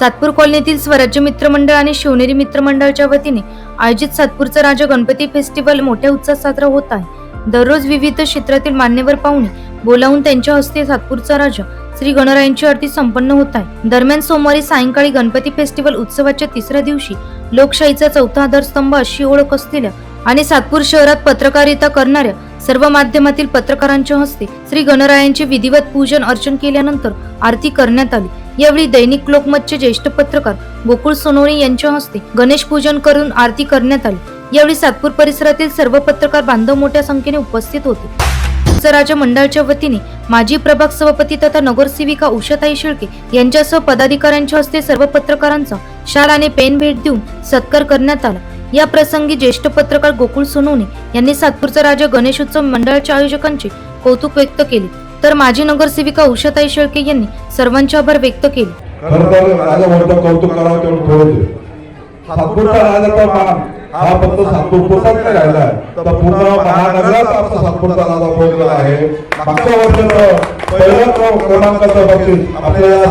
सातपूर कॉलनीतील स्वराज्य मित्र मंडळ आणि शिवनेरी मित्रमंडळाच्या वतीने आयोजित सातपूरचा राजा गणपती फेस्टिवल मोठ्या उत्साहात साजरा होत आहे. दररोज विविध क्षेत्रातील मान्यवर पाहुणे बोलावून त्यांच्या हस्ते सातपूरचा राजा श्री गणरायांची आरती संपन्न होत आहे. दरम्यान सोमवारी सायंकाळी गणपती फेस्टिवल उत्सवाच्या तिसऱ्या दिवशी लोकशाहीचा चौथा आधारस्तंभ अशी ओळख असलेल्या आणि सातपूर शहरात पत्रकारिता करणाऱ्या सर्व माध्यमातील पत्रकारांच्या हस्ते श्री गणरायांचे विधिवत पूजन अर्चन केल्यानंतर आरती करण्यात आली. यावेळी दैनिक लोकमतचे ज्येष्ठ पत्रकार गोकुळ सोनवणे यांच्या हस्ते गणेश पूजन करून आरती करण्यात आली. यावेळी सातपूर परिसरातील सर्व पत्रकार बांधव मोठ्या संख्येने उपस्थित होते. राजा मंडळाच्या वतीने माजी प्रभाग सभापती तथा नगरसेविका उषाताई शेळके यांच्यासह पदाधिकाऱ्यांच्या हस्ते सर्व पत्रकारांचा शाल आणि पेन भेट देऊन सत्कार करण्यात आला. या प्रसंगी ज्येष्ठ पत्रकार गोकुळ सोनवणे यांनी सातपूरचा राजा गणेशोत्सव मंडळाच्या आयोजकांचे कौतुक व्यक्त केले. तर माजी नगरसेविका उषाताई शेळके यांनी सर्वांचे आभार व्यक्त केले. खरं तर कौतुक करावं तेवढं थोडं सातपूरचा राजाचा मान हा फक्त नाही राहिला. आहे तर पूर्ण महानगरात आमचा सातपूरचा राजा पोहोचलेला आहे. मागच्या वर्षाचं पहिलं क्रमांकाचं बक्षीस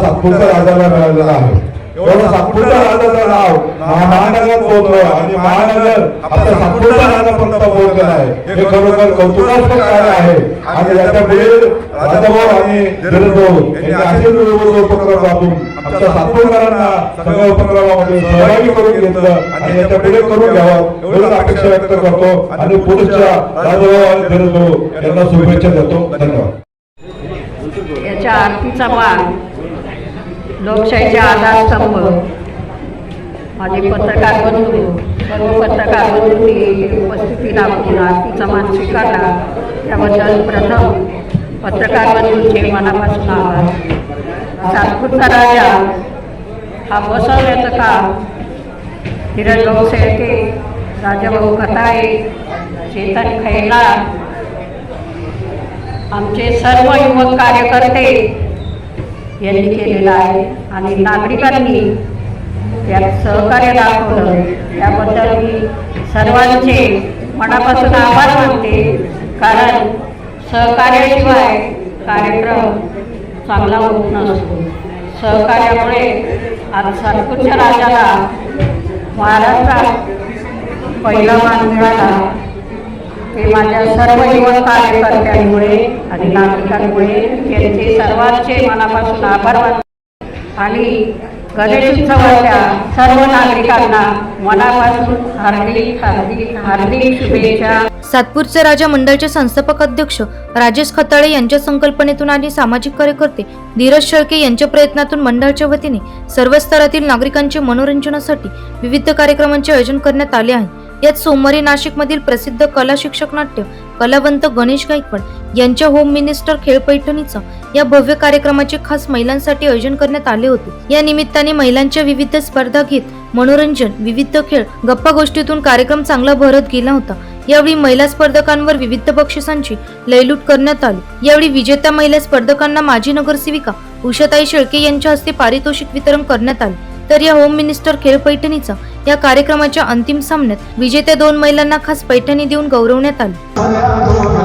सातपूरच्या राजाला मिळालेलं आहे. एवढं सातपूरच्या राजाचं नाव महानगरात पोहोचलं आणि महानगर आपल्या सातपूरच्या राजापर्यंत आहे. हे खरोखर कौतुकास्पद कार्य आहे. आणि याच्यापुढे राजाभाऊ आणि धीरज भाऊ यांनी असे वेगवेगळे उपक्रम राबवून आमच्या सातपूरकरांना सगळ्या उपक्रमामध्ये सहभागी करून घेतलं आणि याच्यापुढे करून घ्यावं एवढं अपेक्षा व्यक्त करतो. आणि पुढच्या राजाभाऊ आणि धीरज भाऊ यांना शुभेच्छा देतो. धन्यवाद. याच्या आरतीचा मान लोकशाहीचा आधारस्तंभ. माझे पत्रकार बंधू सर्व पत्रकार बंधूंनी उपस्थिती दाखवून आरतीचा मान स्वीकारला. त्याबद्दल प्रथम पत्रकार बंधूंचे मनापासून आभार. सातपूरचा राजा हा बसवण्याचं काम हिरण भाऊ शेळके राजाभाऊ कटाळे चेतन खैला आमचे सर्व युवक कार्यकर्ते यांनी केलेलं आहे. आणि नागरिकांनी त्यात सहकार्य दाखवलं. त्याबद्दल मी सर्वांचे मनापासून आभार मानते. कारण सहकार्याशिवाय कार्यक्रम चांगला होत नसतो. सहकार्यामुळे आज सातपूरच्या राजाला महाराष्ट्रात पहिला मान मिळाला. ते माझ्या सर्व युवक कार्यकर्त्यांमुळे आणि नागरिकांमुळे त्यांचे सर्वांचे मनापासून आभार मानतो. गणेशोत्सवाच्या सर्व नागरिकांना मनापासून हार्दिक हार्दिक हार्दिक शुभेच्छा. सातपूरचे राजा मंडळाचे संस्थापक अध्यक्ष राजेश खताळे यांच्या संकल्पनेतून आणि सामाजिक कार्यकर्ते धीरज शेळके यांच्या प्रयत्नातून मंडळाच्या वतीने सर्व स्तरातील नागरिकांचे मनोरंजनासाठी विविध कार्यक्रमांचे आयोजन करण्यात आले आहे. यात सोमवारी नाशिकमधील प्रसिद्ध कला शिक्षक नाट्य कलावंत गणेश गायकवाड यांच्या होम मिनिस्टर खेळ पैठणीचा या भव्य कार्यक्रमाचे खास महिलांसाठी आयोजन करण्यात आले होते. या निमित्ताने महिलांच्या विविध स्पर्धा घेत मनोरंजन विविध खेळ गप्पा गोष्टीतून कार्यक्रम चांगला भरत गेला होता. यावेळी महिला स्पर्धकांवर विविध बक्षिसांची लयलूट करण्यात आली. यावेळी विजेत्या महिला स्पर्धकांना माजी नगरसेविका उषाताई शेळके यांच्या हस्ते पारितोषिक वितरण करण्यात आले. तर या होम मिनिस्टर खेळ पैठणीचा या कार्यक्रमाच्या अंतिम सामन्यात विजेत्या दोन महिलांना खास पैठणी देऊन गौरवण्यात आले.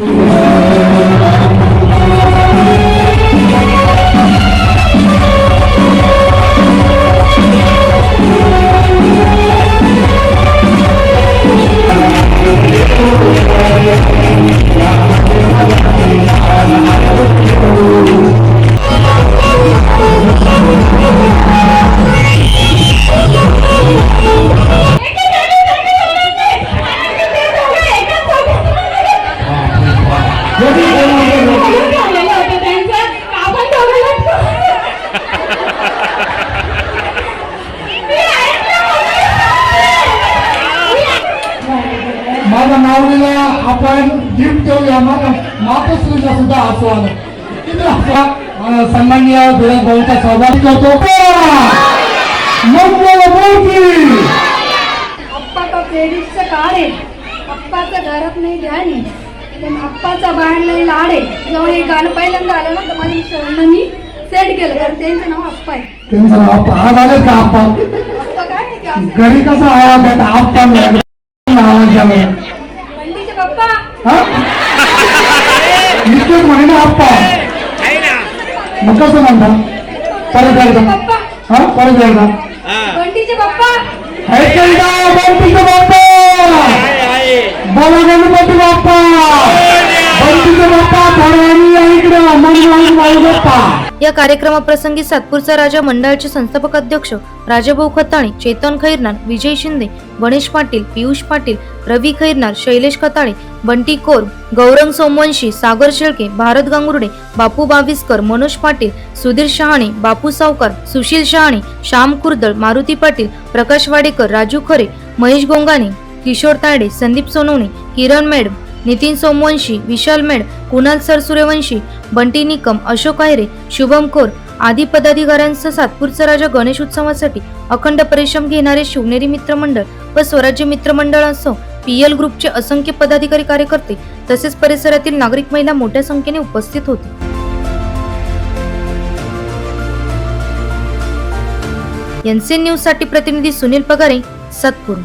Amen. माझ्या माऊलीला आपण गिफ्ट देऊया माझ्या मातोश्रीला सुद्धा आस्वाद सन्माननीय धीरज भाऊचा सहभाग करतो. आहे. अप्पाचं घरात नाही ध्यान आहे. आप्पाचा बाहेरला लाड आहे. जेव्हा हे गाणं पहिल्यांदा आलं ना तर माझ्या मी सेट केलं. कारण त्यांचं नाव आहे. त्यांचं नाव आज आले का घरी कसं आहे बंटीचे इतकेच म्हणे ना आप्पा मग कसं म्हणता. परत एकदा. हा परत एकदा. बंटीचे बाप्पा बोला गणपती बाप्पा. गणपती बाप्पा थोड्या इकडे. मन बाप्पा या कार्यक्रमाप्रसंगी सातपूरचा राजा मंडळाचे संस्थापक अध्यक्ष राजाभाऊ खताळे चेतन खैरनार विजय शिंदे गणेश पाटील पियुष पाटील रवी खैरनार शैलेश खताळे बंटी कोर गौरंग सोमवंशी सागर शेळके भारत गांगुर्डे बापू बाविस्कर मनोज पाटील सुधीर शहाणे बापू सावकार सुशील शहाणे श्याम कुर्दळ मारुती पाटील प्रकाश वाडेकर राजू खरे महेश गोंगाणे किशोर तायडे संदीप सोनवणे किरण मेड नितीन सोमवंशी विशाल मेड कुणाल सरसुरेवंशी बंटी निकम अशोक आयरे शुभम खोर आदी पदाधिकाऱ्यांसह सातपूरचा राजा गणेश उत्सवासाठी अखंड परिश्रम घेणारे शिवनेरी मित्रमंडळ व स्वराज्य मित्रमंडळ असो पीएल ग्रुपचे असंख्य पदाधिकारी कार्यकर्ते तसेच परिसरातील नागरिक महिला मोठ्या संख्येने उपस्थित होते. एनसीएन न्यूजसाठी प्रतिनिधी सुनील पगारे सातपूर.